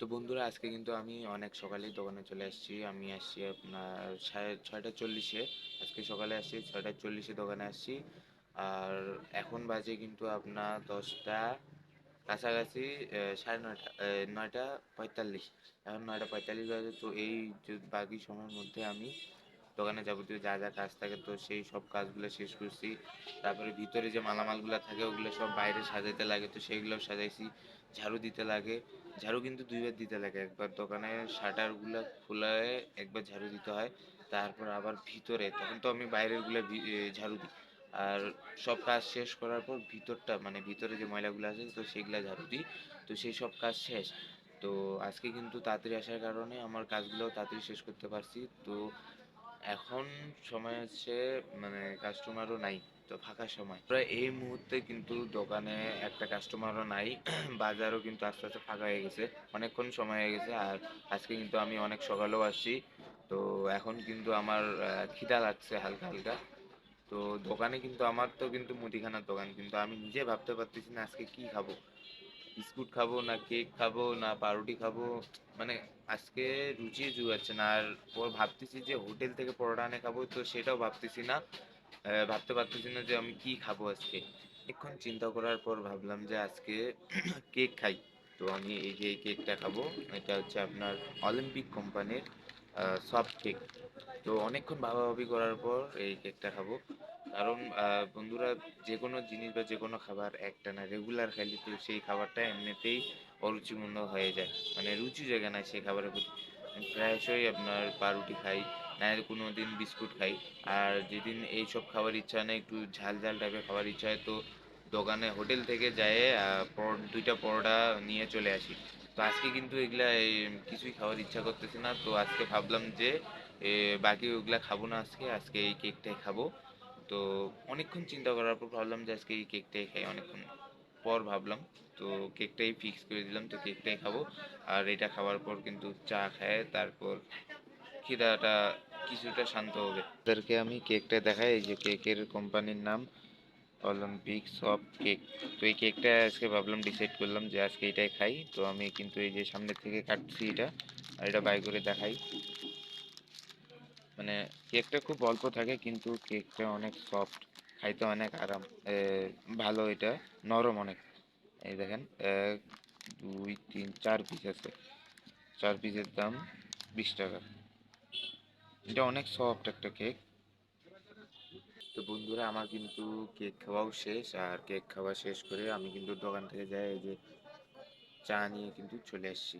তো বন্ধুরা, আজকে কিন্তু আমি অনেক সকালেই দোকানে চলে আসছি। আমি আসছি আপনার সাড়ে ছয়টা চল্লিশে। আজকে সকালে আসছি, ছয়টা চল্লিশে দোকানে আসছি। আর এখন বাজে কিন্তু আপনার দশটা কাছাকাছি সাড়ে নয়টা নয়টা পঁয়তাল্লিশ। এখন নয়টা পঁয়তাল্লিশ বাজে, তো এই বাকি সময়ের মধ্যে আমি দোকানে যাবতীয় যা যা কাজ থাকে তো সেই সব কাজগুলো শেষ করছি। তারপরে ভিতরে যে মালামালগুলো থাকে ওগুলো সব বাইরে সাজাইতে লাগে তো সেগুলোও সাজাইছি। ঝাড়ু দিতে লাগে। ঝাড়ু কিন্তু দুইবার দিতে লাগে। একবার দোকানে শাটারগুলো খোলায় একবার ঝাড়ু দিতে হয়, তারপর আবার ভিতরে। তখন তো আমি বাইরেরগুলা ঝাড়ু দিই। আর সব কাজ শেষ করার পর ভিতরটা মানে ভিতরে যে ময়লাগুলো আছে তো সেগুলা ঝাড়ু দিই। তো সেই সব কাজ শেষ। তো আজকে কিন্তু তাড়াতাড়ি আসার কারণে আমার কাজগুলো তাড়াতাড়ি শেষ করতে পারছি। তো এখন সময় হচ্ছে মানে কাস্টমারও নাই, তো ফাঁকা সময়। প্রায় এই মুহূর্তে কিন্তু দোকানে একটা কাস্টমারও নাই, বাজারও কিন্তু আস্তে আস্তে ফাঁকা হয়ে গেছে, অনেকক্ষণ সময় হয়ে গেছে, আর আজকে কিন্তু আমি অনেক সকালেও আসছি, তো এখন কিন্তু আমার খিদা লাগছে হালকা হালকা। তো দোকানে কিন্তু আমার তো কিন্তু মুদিখানার দোকান, কিন্তু আমি নিজে ভাবতে পারতেছি না আজকে কি খাব। বিস্কুট খাব না কেক খাব না পাউরুটি খাব? মানে আজকে রুচি জুগাচ্ছে না। আর ওর ভাবতেছি যে হোটেল থেকে পরোটা এনে খাব, তো সেটাও ভাবতেছি না। ভাবতে পারতেছি না যে আমি কি খাব আজকে। এখন চিন্তা করার পর ভাবলাম যে আজকে কেক খাই। তো আমি এই যে এই কেকটা খাব, এটা হচ্ছে আপনার অলিম্পিক কোম্পানির সফট কেক। তো অনেকক্ষণ ভাবাভাবি করার পর এই কেকটা খাব। কারণ বন্ধুরা যে কোনো জিনিস বা যে কোনো খাবার একটা না রেগুলার খাইলে তো সেই খাবারটা এমনিতেই অরুচিপূর্ণ হয়ে যায়। মানে রুচি জায়গা না সেই খাবারের প্রতি। প্রায়শই আপনার পাউরুটি খাই না কোনো দিন বিস্কুট খাই। আর যেদিন এইসব খাবার ইচ্ছা হয় না, একটু ঝাল ঝাল টাইপের খাবার ইচ্ছা হয়, তো দোকানে, হোটেল থেকে যায় দুইটা পরোটা নিয়ে চলে আসি। তো আজকে কিন্তু এগুলা কিছুই খাওয়ার ইচ্ছা করতেছে না। তো আজকে ভাবলাম যে বাকি ওগুলা খাব না আজকে আজকে এই কেকটাই খাব। তো অনেকক্ষণ চিন্তা করার পর ভাবলাম যে আজকে এই কেকটাই খাই, অনেকক্ষণ পর ভাবলাম। তো কেকটাই ফিক্স করে দিলাম, তো কেকটাই খাব। আর এটা খাওয়ার পর কিন্তু চা খায়, তারপর খিদাটা কিছুটা শান্ত হবে। তাদেরকে আমি কেকটা দেখাই, এই যে কেকের কোম্পানির নাম অলিম্পিক সফট কেক তো এই কেকটা আজকে ভাবলাম ডিসাইড করলাম যে আজকে এটাই খাই। তো আমি কিন্তু এই যে সামনে থেকে কাটছি এটা, আর এটা বাই করে দেখাই। মানে কেকটা খুব অল্প থাকে, কিন্তু কেকটা অনেক সফট খাইতে অনেক আরাম। ভালো এটা, নরম অনেক। এই দেখেন, এক, দুই, তিন, চার পিস আছে। চার পিসের দাম বিশ টাকা। এটা অনেক সফট একটা কেক তো বন্ধুরা, আমার কিন্তু কেক খাওয়াও শেষ, আর কেক খাওয়া শেষ করে আমি কিন্তু দোকান থেকে যাই যে চা নিয়ে কিন্তু চলে আসছি।